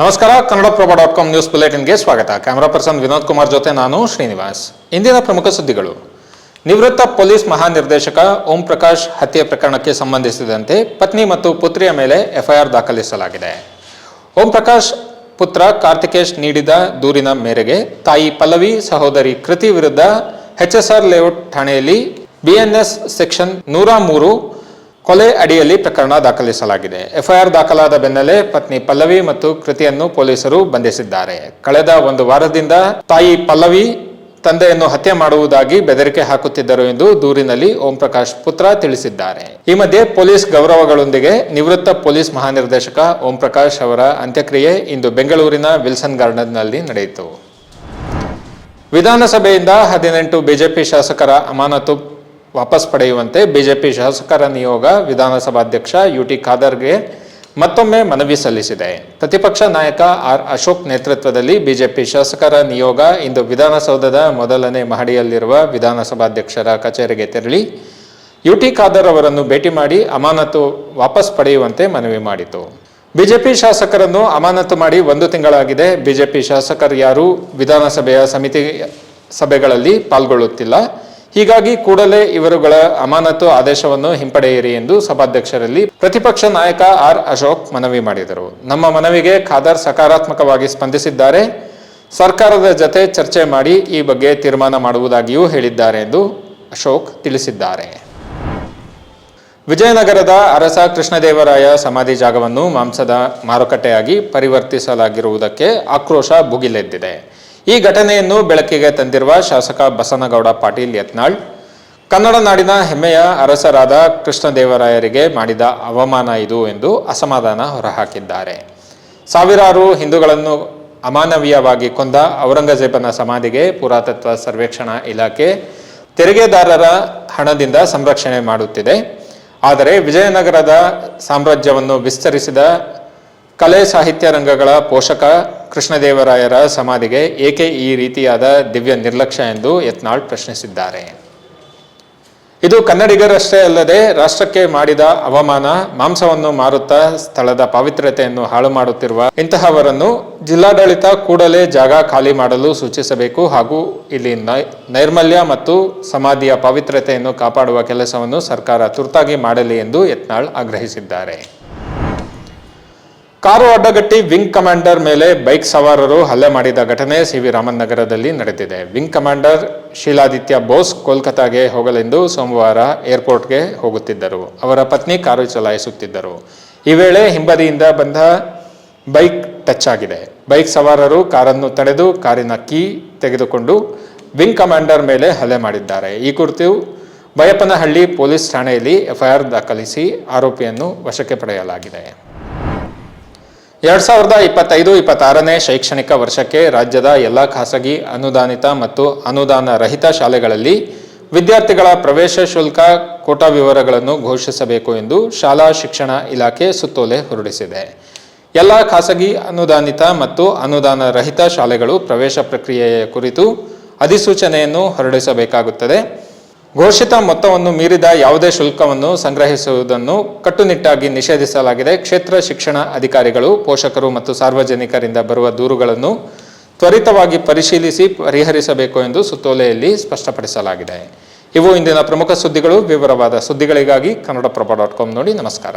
ನಮಸ್ಕಾರ, Kannadaprabha dot com news ಬುಲೆಟಿನ್ಗೆ ಸ್ವಾಗತ. ಕ್ಯಾಮರಾ ಪರ್ಸನ್ ವಿನೋದ್ ಕುಮಾರ್ ಜೊತೆ ನಾನು ಶ್ರೀನಿವಾಸ್. ಇಂದಿನ ಪ್ರಮುಖ ಸುದ್ದಿಗಳು. ನಿವೃತ್ತ ಪೊಲೀಸ್ ಮಹಾನಿರ್ದೇಶಕ ಓಂ ಪ್ರಕಾಶ್ ಹತ್ಯೆ ಪ್ರಕರಣಕ್ಕೆ ಸಂಬಂಧಿಸಿದಂತೆ ಪತ್ನಿ ಮತ್ತು ಪುತ್ರಿಯ ಮೇಲೆ ಎಫ್ಐಆರ್ ದಾಖಲಿಸಲಾಗಿದೆ. ಓಂ ಪ್ರಕಾಶ್ ಪುತ್ರ ಕಾರ್ತಿಕೇಶ್ ನೀಡಿದ ದೂರಿನ ಮೇರೆಗೆ ತಾಯಿ ಪಲ್ಲವಿ ಸಹೋದರಿ ಕೃತಿ ವಿರುದ್ಧ ಎಚ್ಎಸ್ಆರ್ ಲೇಔಟ್ ಠಾಣೆಯಲ್ಲಿ ಬಿಎನ್ಎಸ್ ಸೆಕ್ಷನ್ ನೂರ ಮೂರು ಕೊಲೆ ಅಡಿಯಲ್ಲಿ ಪ್ರಕರಣ ದಾಖಲಿಸಲಾಗಿದೆ. ಎಫ್ಐಆರ್ ದಾಖಲಾದ ಬೆನ್ನಲ್ಲೇ ಪತ್ನಿ ಪಲ್ಲವಿ ಮತ್ತು ಕೃತಿಯನ್ನು ಪೊಲೀಸರು ಬಂಧಿಸಿದ್ದಾರೆ. ಕಳೆದ ಒಂದು ವಾರದಿಂದ ತಾಯಿ ಪಲ್ಲವಿ ತಂದೆಯನ್ನು ಹತ್ಯೆ ಮಾಡುವುದಾಗಿ ಬೆದರಿಕೆ ಹಾಕುತ್ತಿದ್ದರು ಎಂದು ದೂರಿನಲ್ಲಿ ಓಂ ಪ್ರಕಾಶ್ ಪುತ್ರ ತಿಳಿಸಿದ್ದಾರೆ. ಈ ಮಧ್ಯೆ ಪೊಲೀಸ್ ಗೌರವಗಳೊಂದಿಗೆ ನಿವೃತ್ತ ಪೊಲೀಸ್ ಮಹಾನಿರ್ದೇಶಕ ಓಂ ಪ್ರಕಾಶ್ ಅವರ ಅಂತ್ಯಕ್ರಿಯೆ ಇಂದು ಬೆಂಗಳೂರಿನ ವಿಲ್ಸನ್ ಗಾರ್ಡನ್ನಲ್ಲಿ ನಡೆಯಿತು. ವಿಧಾನಸಭೆಯಿಂದ ಹದಿನೆಂಟು ಬಿಜೆಪಿ ಶಾಸಕರ ಅಮಾನತು ವಾಪಸ್ ಪಡೆಯುವಂತೆ ಬಿಜೆಪಿ ಶಾಸಕರ ನಿಯೋಗ ವಿಧಾನಸಭಾಧ್ಯಕ್ಷ ಯುಟಿ ಖಾದರ್ಗೆ ಮತ್ತೊಮ್ಮೆ ಮನವಿ ಸಲ್ಲಿಸಿದೆ. ಪ್ರತಿಪಕ್ಷ ನಾಯಕ ಆರ್ ಅಶೋಕ್ ನೇತೃತ್ವದಲ್ಲಿ ಬಿಜೆಪಿ ಶಾಸಕರ ನಿಯೋಗ ಇಂದು ವಿಧಾನಸೌಧದ ಮೊದಲನೇ ಮಹಡಿಯಲ್ಲಿರುವ ವಿಧಾನಸಭಾಧ್ಯಕ್ಷರ ಕಚೇರಿಗೆ ತೆರಳಿ ಯುಟಿ ಖಾದರ್ ಅವರನ್ನು ಭೇಟಿ ಮಾಡಿ ಅಮಾನತು ವಾಪಸ್ ಪಡೆಯುವಂತೆ ಮನವಿ ಮಾಡಿತು. ಬಿಜೆಪಿ ಶಾಸಕರನ್ನು ಅಮಾನತು ಮಾಡಿ ಒಂದು ತಿಂಗಳಾಗಿದೆ. ಬಿಜೆಪಿ ಶಾಸಕರು ಯಾರೂ ವಿಧಾನಸಭೆಯ ಸಮಿತಿ ಸಭೆಗಳಲ್ಲಿ ಪಾಲ್ಗೊಳ್ಳುತ್ತಿಲ್ಲ. ಹೀಗಾಗಿ ಕೂಡಲೇ ಇವರುಗಳ ಅಮಾನತು ಆದೇಶವನ್ನು ಹಿಂಪಡೆಯಿರಿ ಎಂದು ಸಭಾಧ್ಯಕ್ಷರಲ್ಲಿ ಪ್ರತಿಪಕ್ಷ ನಾಯಕ ಆರ್ ಅಶೋಕ್ ಮನವಿ ಮಾಡಿದರು. ನಮ್ಮ ಮನವಿಗೆ ಖಾದರ್ ಸಕಾರಾತ್ಮಕವಾಗಿ ಸ್ಪಂದಿಸಿದ್ದಾರೆ. ಸರ್ಕಾರದ ಜತೆ ಚರ್ಚೆ ಮಾಡಿ ಈ ಬಗ್ಗೆ ತೀರ್ಮಾನ ಮಾಡುವುದಾಗಿಯೂ ಹೇಳಿದ್ದಾರೆ ಎಂದು ಅಶೋಕ್ ತಿಳಿಸಿದ್ದಾರೆ. ವಿಜಯನಗರದ ಅರಸ ಕೃಷ್ಣದೇವರಾಯ ಸಮಾಧಿ ಜಾಗವನ್ನು ಮಾಂಸದ ಮಾರುಕಟ್ಟೆಯಾಗಿ ಪರಿವರ್ತಿಸಲಾಗಿರುವುದಕ್ಕೆ ಆಕ್ರೋಶ ಭುಗಿಲೆದ್ದಿದೆ. ಈ ಘಟನೆಯನ್ನು ಬೆಳಕಿಗೆ ತಂದಿರುವ ಶಾಸಕ ಬಸನಗೌಡ ಪಾಟೀಲ್ ಯತ್ನಾಳ್. ಕನ್ನಡ ನಾಡಿನ ಹೆಮ್ಮೆಯ ಅರಸರಾದ ಕೃಷ್ಣದೇವರಾಯರಿಗೆ ಮಾಡಿದ ಅವಮಾನ ಇದು ಎಂದು ಅಸಮಾಧಾನ ಹೊರಹಾಕಿದ್ದಾರೆ. ಸಾವಿರಾರು ಹಿಂದೂಗಳನ್ನು ಅಮಾನವೀಯವಾಗಿ ಕೊಂದ ಔರಂಗಜೇಬನ ಸಮಾಧಿಗೆ ಪುರಾತತ್ವ ಸರ್ವೇಕ್ಷಣಾ ಇಲಾಖೆ ತೆರಿಗೆದಾರರ ಹಣದಿಂದ ಸಂರಕ್ಷಣೆ ಮಾಡುತ್ತಿದೆ. ಆದರೆ ವಿಜಯನಗರದ ಸಾಮ್ರಾಜ್ಯವನ್ನು ವಿಸ್ತರಿಸಿದ ಕಲೆ ಸಾಹಿತ್ಯ ರಂಗಗಳ ಪೋಷಕ ಕೃಷ್ಣದೇವರಾಯರ ಸಮಾಧಿಗೆ ಏಕೆ ಈ ರೀತಿಯಾದ ದಿವ್ಯ ನಿರ್ಲಕ್ಷ್ಯ ಎಂದು ಯತ್ನಾಳ್ ಪ್ರಶ್ನಿಸಿದ್ದಾರೆ. ಇದು ಕನ್ನಡಿಗರಷ್ಟೇ ಅಲ್ಲದೆ ರಾಷ್ಟ್ರಕ್ಕೆ ಮಾಡಿದ ಅವಮಾನ, ಮಾಂಸವನ್ನು ಮಾರುತ್ತಾ ಸ್ಥಳದ ಪಾವಿತ್ರ್ಯತೆಯನ್ನು ಹಾಳು ಮಾಡುತ್ತಿರುವ ಇಂತಹವರನ್ನು ಜಿಲ್ಲಾಡಳಿತ ಕೂಡಲೇ ಜಾಗ ಖಾಲಿ ಮಾಡಲು ಸೂಚಿಸಬೇಕು ಹಾಗೂ ಇಲ್ಲಿ ನೈರ್ಮಲ್ಯ ಮತ್ತು ಸಮಾಧಿಯ ಪಾವಿತ್ರ್ಯತೆಯನ್ನು ಕಾಪಾಡುವ ಕೆಲಸವನ್ನು ಸರ್ಕಾರ ತುರ್ತಾಗಿ ಮಾಡಲಿ ಎಂದು ಯತ್ನಾಳ್ ಆಗ್ರಹಿಸಿದ್ದಾರೆ. ಕಾರು ಅಡ್ಡಗಟ್ಟಿ ವಿಂಗ್ ಕಮಾಂಡರ್ ಮೇಲೆ ಬೈಕ್ ಸವಾರರು ಹಲ್ಲೆ ಮಾಡಿದ ಘಟನೆ ಸಿ ವಿ ರಾಮನ್ ನಗರದಲ್ಲಿ ನಡೆದಿದೆ. ವಿಂಗ್ ಕಮಾಂಡರ್ ಶೀಲಾದಿತ್ಯ ಬೋಸ್ ಕೋಲ್ಕತಾಗೆ ಹೋಗಲೆಂದು ಸೋಮವಾರ ಏರ್ಪೋರ್ಟ್ಗೆ ಹೋಗುತ್ತಿದ್ದರು. ಅವರ ಪತ್ನಿ ಕಾರು ಚಲಾಯಿಸುತ್ತಿದ್ದರು. ಈ ವೇಳೆ ಹಿಂಬದಿಯಿಂದ ಬಂದ ಬೈಕ್ ಟಚ್ ಆಗಿದೆ. ಬೈಕ್ ಸವಾರರು ಕಾರನ್ನು ತಡೆದು ಕಾರಿನ ಕೀ ತೆಗೆದುಕೊಂಡು ವಿಂಗ್ ಕಮಾಂಡರ್ ಮೇಲೆ ಹಲ್ಲೆ ಮಾಡಿದ್ದಾರೆ. ಈ ಕುರಿತು ಬಯಪ್ಪನಹಳ್ಳಿ ಪೊಲೀಸ್ ಠಾಣೆಯಲ್ಲಿ ಎಫ್ಐಆರ್ ದಾಖಲಿಸಿ ಆರೋಪಿಯನ್ನು ವಶಕ್ಕೆ ಪಡೆಯಲಾಗಿದೆ. ಎರಡ್ ಸಾವಿರದ ಇಪ್ಪತ್ತೈದು, ಇಪ್ಪತ್ತಾರನೇ ಶೈಕ್ಷಣಿಕ ವರ್ಷಕ್ಕೆ ರಾಜ್ಯದ ಎಲ್ಲ ಖಾಸಗಿ, ಅನುದಾನಿತ ಮತ್ತು ಅನುದಾನ ರಹಿತ ಶಾಲೆಗಳಲ್ಲಿ ವಿದ್ಯಾರ್ಥಿಗಳ ಪ್ರವೇಶ ಶುಲ್ಕ ಕೋಟಾ ವಿವರಗಳನ್ನು ಘೋಷಿಸಬೇಕು ಎಂದು ಶಾಲಾ ಶಿಕ್ಷಣ ಇಲಾಖೆ ಸುತ್ತೋಲೆ ಹೊರಡಿಸಿದೆ. ಎಲ್ಲ ಖಾಸಗಿ, ಅನುದಾನಿತ ಮತ್ತು ಅನುದಾನ ರಹಿತ ಶಾಲೆಗಳು ಪ್ರವೇಶ ಪ್ರಕ್ರಿಯೆಯ ಕುರಿತು ಅಧಿಸೂಚನೆಯನ್ನು ಹೊರಡಿಸಬೇಕಾಗುತ್ತದೆ. ಘೋಷಿತ ಮೊತ್ತವನ್ನು ಮೀರಿದ ಯಾವುದೇ ಶುಲ್ಕವನ್ನು ಸಂಗ್ರಹಿಸುವುದನ್ನು ಕಟ್ಟುನಿಟ್ಟಾಗಿ ನಿಷೇಧಿಸಲಾಗಿದೆ. ಕ್ಷೇತ್ರ ಶಿಕ್ಷಣ ಅಧಿಕಾರಿಗಳು, ಪೋಷಕರು ಮತ್ತು ಸಾರ್ವಜನಿಕರಿಂದ ಬರುವ ದೂರುಗಳನ್ನು ತ್ವರಿತವಾಗಿ ಪರಿಶೀಲಿಸಿ ಪರಿಹರಿಸಬೇಕು ಎಂದು ಸುತ್ತೋಲೆಯಲ್ಲಿ ಸ್ಪಷ್ಟಪಡಿಸಲಾಗಿದೆ. ಇವು ಇಂದಿನ ಪ್ರಮುಖ ಸುದ್ದಿಗಳು. ವಿವರವಾದ ಸುದ್ದಿಗಳಿಗಾಗಿ ಕನ್ನಡಪ್ರಭ ಡಾಟ್ ಕಾಮ್ ನೋಡಿ ನಮಸ್ಕಾರ.